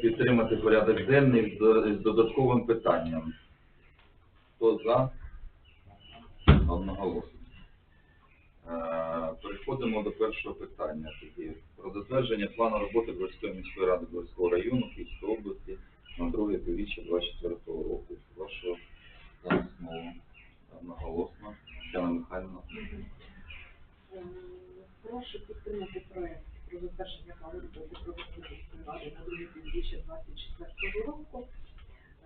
підтримати порядок денний з, додатковим питанням. Хто за? Одноголосно. Е, Переходимо до першого питання тоді. Про затвердження плану роботи Дворської міської ради Дворського району Київської області на друге півріччя 24 року. За основу одноголосно. Тетяна Михайлівна. Е, Прошу підтримати проект про затвердження плану роботи Пробудової ради на друге півріччя 24 року.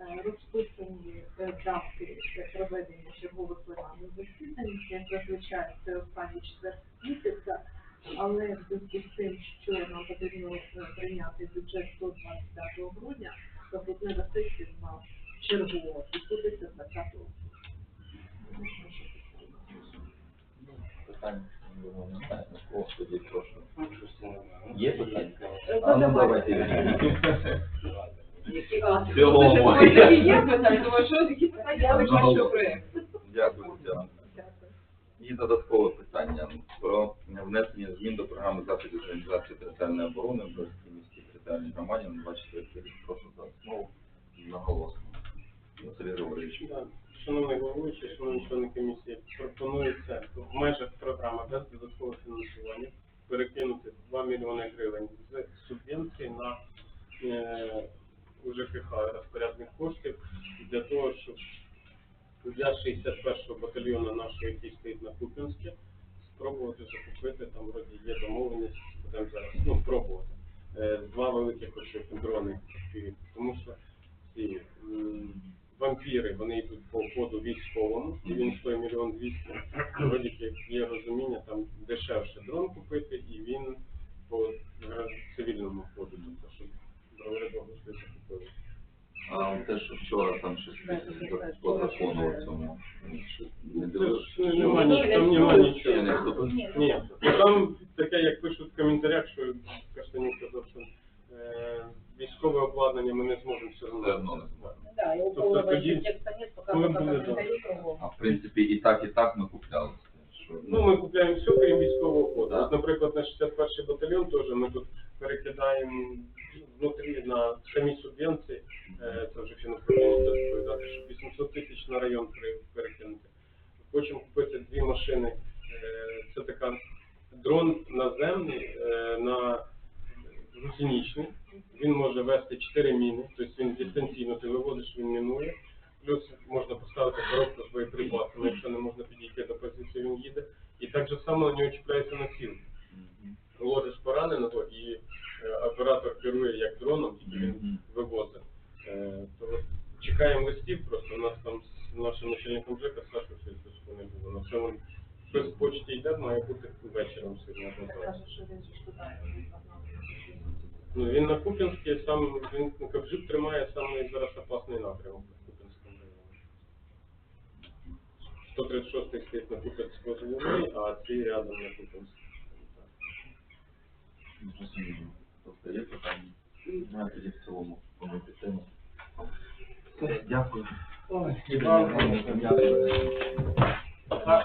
Е, Розписані е, дати проведення чергових пленарних засідань, як зазвичай це останній четвер місяця, але в зв'язку з тим, що нам потрібно е, прийняти бюджет до 25 грудня, то груднева сесія в нас чергово відбудеться 20 грудня. Прошу підтримати. Питання думаю, немає. О, тоді прошу. Є питання? Е, А ну давайте. А, Цілому. Є питання? Думаю, що які питання? Одного. бачу проект. Дякую, Тетяна. І додаткове питання про внесення змін до програми заходів організації територіальної оборони в Дорській міській територіальній громаді на 24 рік. Прошу за основу наголосно. Василь Григорович. Шановний головуючий, шановні члени комісії, пропонується в межах програми без додаткового фінансування перекинути 2 мільйони гривень з субвенції на е, УЖКХ розпорядних коштів для того, щоб для 61-го батальйону нашого, який стоїть на Куп'янське, спробувати закупити, там вроді є домовленість, будемо зараз, ну, пробувати. Е, Два великих дрони, тому що ці вампіри, вони йдуть по ходу військовому, і він стоїть мільйон двісті. Вроді як є розуміння, там дешевше дрон купити, і він по гра- цивільному ходу, тобто, щоб бровари довго швидше купили. А те, що вчора там щось по закону в цьому. Не ну, нема нічого, Ні, ну там таке, як пишуть в коментарях, що Каштанюк казав, що е, військове обладнання ми не зможемо все Все одно не зможемо. Да, и у Тобто тоді- коли буде. А в принципі і так, і так ми купляли. Ну, ми купляємо все, крім військового ходу. Наприклад, на 61-й батальйон теж ми тут перекидаємо внутрі на самі субвенції, е, це вже фінуправління буде відповідати, щоб 800 тисяч на район перекинути. Хочемо купити дві машини. Е, Це така дрон наземний е, на гусеничний. Він може вести 4 міни, тобто він дистанційно ти виводиш, він мінує. Плюс можна поставити коробку з боєприпасами, якщо не можна підійти до позиції, він їде. І так же само на нього чіпляється носілка. Мгм. Ложиш оператор керує як дроном, тільки він вивозить. Е, то чекаємо листів, просто у нас там з нашим начальником ЖЕКа щось зв'язку не було. На цьому в почті йде, має бути вечором сьогодні. Ну, він на Куп'янській, сам він ну, Кабжик тримає самий зараз опасний напрямок на Куп'янському районі. 136 стоїть на Куп'янському районі, а цей рядом на Куп'янському. Зрозуміло. Тобто є питання? Ну, а тоді в цілому по підтримуємо. Все, Дякую. Ой, Дякую.